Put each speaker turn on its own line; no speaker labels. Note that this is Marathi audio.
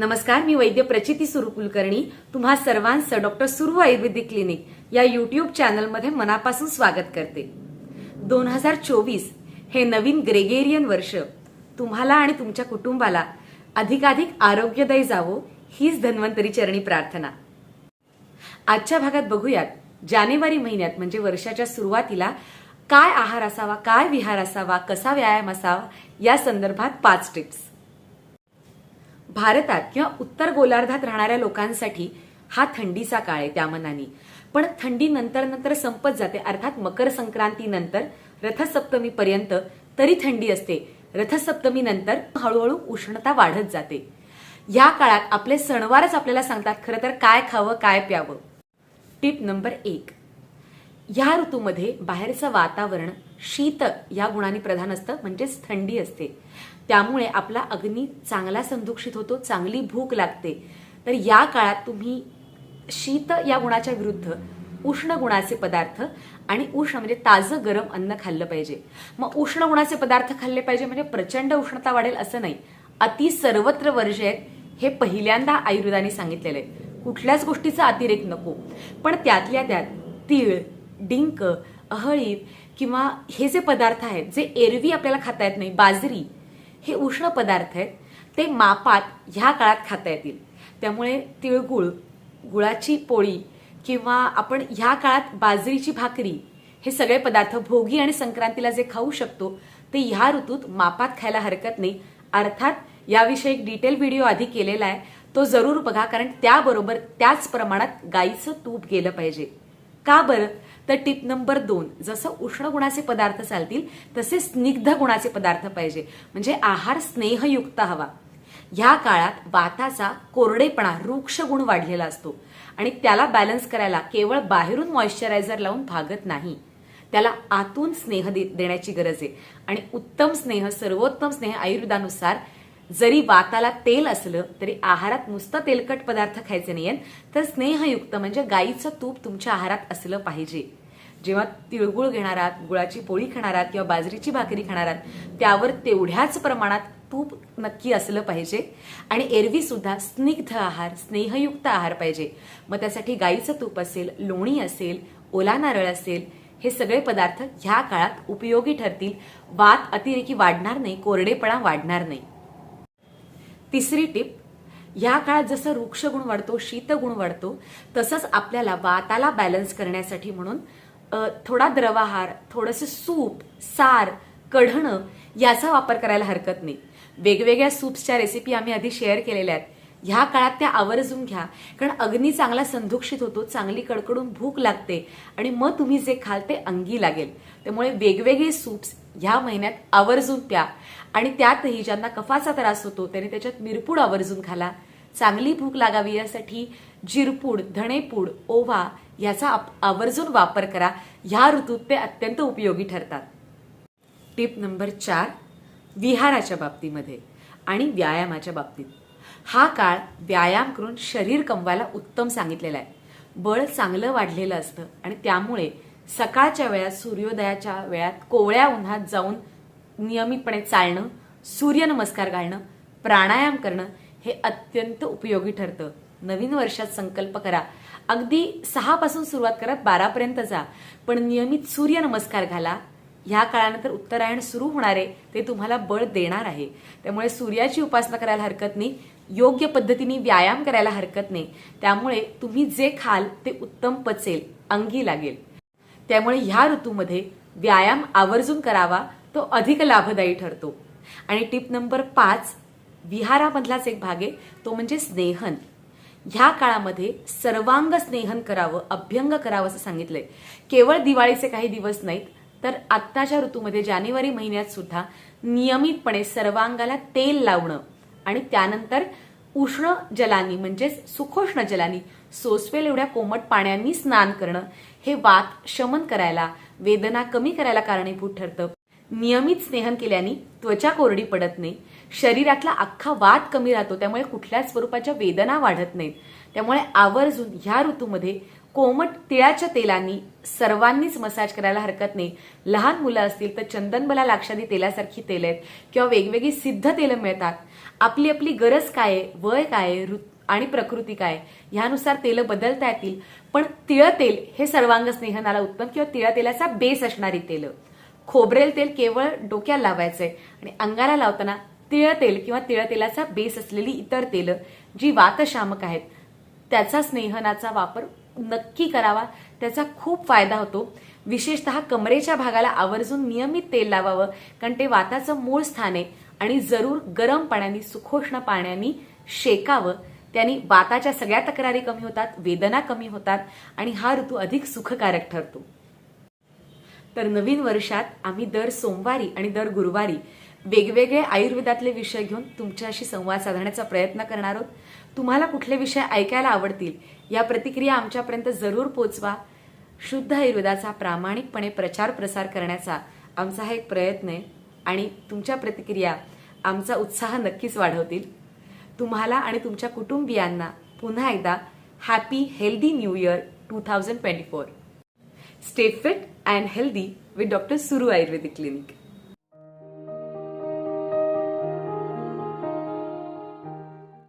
नमस्कार मी वैद्य प्रचिती सुरू कुलकर्णी तुम्हा सर्वांचं डॉक्टर सुरू आयुर्वेदिक क्लिनिक या युट्यूब चॅनलमध्ये मनापासून स्वागत करते. दोन हजार चोवीस हे नवीन ग्रेगेरियन वर्ष. तुम्हाला आणि तुमच्या कुटुंबाला अधिकाधिक आरोग्यदायी जावो हीच धन्वंतरी चरणी प्रार्थना. आजच्या भागात बघूयात जानेवारी महिन्यात म्हणजे वर्षाच्या सुरुवातीला काय आहार असावा काय विहार असावा कसा व्यायाम असावा या संदर्भात पाच टिप्स भारतात किंवा उत्तर गोलार्धात राहणाऱ्या लोकांसाठी हा थंडीचा काळ आहे त्या मनाने. पण थंडी नंतर नंतर संपत जाते. अर्थात मकर संक्रांतीनंतर रथसप्तमीपर्यंत तरी थंडी असते. रथसप्तमी नंतर हळूहळू उष्णता वाढत जाते. या काळात आपले सणवारच आपल्याला सांगतात खरं तर काय खावं काय प्यावं. टिप नंबर एक. ह्या ऋतूमध्ये बाहेरचं वातावरण शीत या गुणाने प्रधान असतं म्हणजेच थंडी असते. त्यामुळे आपला अग्नी चांगला संदुक्षित होतो चांगली भूक लागते. तर या काळात तुम्ही शीत या गुणाच्या विरुद्ध उष्ण गुणाचे पदार्थ आणि उष्ण म्हणजे ताजं गरम अन्न खाल्लं पाहिजे. मग उष्ण गुणाचे पदार्थ खाल्ले पाहिजे म्हणजे प्रचंड उष्णता वाढेल असं नाही. अति सर्वत्र वर्ज आहेत हे पहिल्यांदा आयुर्वेदाने सांगितलेलं आहे. कुठल्याच गोष्टीचा अतिरेक नको. पण त्यातल्या त्यात तीळ डिंक अहळीव किंवा हे जे पदार्थ आहेत जे एरवी आपल्याला खाता येत नाही बाजरी हे उष्ण पदार्थ आहेत ते मापात ह्या काळात खाता येतील. त्यामुळे तिळगुळ गुळाची पोळी किंवा आपण ह्या काळात बाजरीची भाकरी हे सगळे पदार्थ भोगी आणि संक्रांतीला जे खाऊ शकतो ते ह्या ऋतूत मापात खायला हरकत नाही. अर्थात याविषयी एक डिटेल व्हिडिओ आधी केलेला आहे तो जरूर बघा कारण त्याबरोबर त्याच प्रमाणात गाईचं तूप गेलं पाहिजे. का बरं? तर टिप नंबर दोन जसं उष्ण गुणाचे पदार्थ चालतील तसे स्निग्ध गुणाचे पदार्थ पाहिजे. म्हणजे आहार स्नेहयुक्त हवा. ह्या काळात वाताचा कोरडेपणा रुक्ष गुण वाढलेला असतो. आणि त्याला बॅलन्स करायला केवळ बाहेरून मॉइश्चरायझर लावून भागत नाही. त्याला आतून स्नेह दे- देण्याची गरज आहे. आणि उत्तम स्नेह सर्वोत्तम स्नेह आयुर्वेदानुसार जरी वाताला तेल असलं तरी आहारात नुसतं तेलकट पदार्थ खायचे नाहीयेत तर स्नेहयुक्त म्हणजे गाईचं तूप तुमच्या आहारात असलं पाहिजे. जेव्हा तिळगुळ घेणार आहात गुळाची पोळी खाणार आहात किंवा बाजरीची भाकरी खाणार आहात त्यावर तेवढ्याच प्रमाणात तूप नक्की असलं पाहिजे. आणि एरवी सुद्धा स्निग्ध आहार स्नेहयुक्त आहार पाहिजे. मग त्यासाठी गाईचं तूप असेल लोणी असेल ओला नारळ असेल हे सगळे पदार्थ ह्या काळात उपयोगी ठरतील. वात अतिरेकी वाढणार नाही कोरडेपणा वाढणार नाही. तिसरी टिप ह्या काळात जसं वृक्ष गुण वाढतो शीतगुण वाढतो तसंच आपल्याला वाताला बॅलन्स करण्यासाठी म्हणून थोडा द्रवाहार थोडंसं सूप सार कढणं याचा वापर करायला हरकत नाही. वेगवेगळ्या सूप्सच्या रेसिपी आम्ही आधी शेअर केलेल्या आहेत. ह्या काळात त्या आवर्जून घ्या. कारण अग्नी चांगला संधुक्षित होतो चांगली कडकडून भूक लागते आणि मग तुम्ही जे खाल ते अंगी लागेल. त्यामुळे वेगवेगळे सूप्स ह्या महिन्यात आवर्जून प्या. आणि त्यातही ज्यांना कफाचा त्रास होतो त्यांनी त्याच्यात मिरपूड आवर्जून खाला. चांगली भूक लागावी यासाठी जिरपूड धणेपूड ओवा याचा आवर्जून वापर करा. ह्या ऋतूत ते अत्यंत उपयोगी ठरतात. टिप नंबर चार विहाराच्या बाबतीमध्ये आणि व्यायामाच्या बाबतीत. हा काळ व्यायाम करून शरीर कमवायला उत्तम सांगितलेला आहे. बळ चांगलं वाढलेलं असतं आणि त्यामुळे सकाळच्या वेळात सूर्योदयाच्या वेळात कोवळ्या उन्हात जाऊन नियमितपणे चालणं सूर्यनमस्कार घालणं प्राणायाम करणं हे अत्यंत उपयोगी ठरतं. नवीन वर्षात संकल्प करा. अगदी सहापासून सुरुवात करा बारापर्यंत जा. पण नियमित सूर्यनमस्कार घाला. ह्या काळानंतर उत्तरायण सुरू होणार आहे ते तुम्हाला बळ देणार आहे. त्यामुळे सूर्याची उपासना करायला हरकत नाही. योग्य पद्धतीने व्यायाम करायला हरकत नाही. त्यामुळे तुम्ही जे खाल ते उत्तम पचेल अंगी लागेल. त्यामुळे ह्या ऋतूमध्ये व्यायाम आवर्जून करावा तो अधिक लाभदायी ठरतो. आणि टिप नंबर पाच विहारामधलाच एक भाग आहे तो म्हणजे स्नेहन. ह्या काळामध्ये सर्वांग स्नेहन करावं अभ्यंग करावं असं सांगितलंय. केवळ दिवाळीचे काही दिवस नाहीत तर आत्ताच्या ऋतूमध्ये जानेवारी महिन्यात सुद्धा नियमितपणे सर्वांगाला तेल लावणं आणि त्यानंतर उष्ण जलानी म्हणजेच सुखोष्ण जलानी सोसवेल एवढ्या कोमट पाण्यानी स्नान करणं हे वात शमन करायला वेदना कमी करायला कारणीभूत ठरतं. नियमित स्नेहन केल्याने त्वचा कोरडी पडत नाही. शरीरातला अख्खा वात कमी राहतो त्यामुळे कुठल्याच स्वरूपाच्या वेदना वाढत नाहीत. त्यामुळे आवर्जून ह्या ऋतूमध्ये कोमट तिळाच्या तेलांनी सर्वांनीच मसाज करायला हरकत नाही. लहान मुलं असतील तर चंदनबला लाक्षादी तेलासारखी तेल आहेत किंवा वेगवेगळी सिद्ध तेलं मिळतात. आपली आपली गरज काय आहे वय काय आहे आणि प्रकृती काय ह्यानुसार तेलं बदलता येतील. पण तिळतेल हे सर्वांग स्नेहनाला उत्तम किंवा तिळतेलाचा बेस असणारी तेलं. खोबरेल तेल केवळ डोक्याला लावायचंय आणि अंगाला लावताना तिळतेल किंवा तिळतेलाचा बेस असलेली इतर तेलं जी वातशामक आहेत त्याचा स्नेहनाचा वापर नक्की करावा. त्याचा खूप फायदा होतो. विशेषतः कमरेच्या भागाला आवर्जून नियमित तेल लावावं कारण ते वाताचं मूळ स्थान आहे. आणि जरूर गरम पाण्याने सुखोष्ण पाण्याने शेकावं. त्यांनी वाताच्या सगळ्या तक्रारी कमी होतात वेदना कमी होतात आणि हा ऋतू अधिक सुखकारक ठरतो. तर नवीन वर्षात आम्ही दर सोमवारी आणि दर गुरुवारी वेगवेगळे आयुर्वेदातले विषय घेऊन तुमच्याशी संवाद साधण्याचा प्रयत्न करणार आहोत. तुम्हाला कुठले विषय ऐकायला आवडतील या प्रतिक्रिया आमच्यापर्यंत जरूर पोचवा. शुद्ध आयुर्वेदाचा प्रामाणिकपणे प्रचार प्रसार करण्याचा आमचा हा एक प्रयत्न आहे आणि तुमच्या प्रतिक्रिया आमचा उत्साह नक्कीच वाढवतील. तुम्हाला आणि तुमच्या कुटुंबियांना पुन्हा एकदा happy healthy new year two thousand twenty four stay fit and healthy with doctor Suru Ayurvedic clinic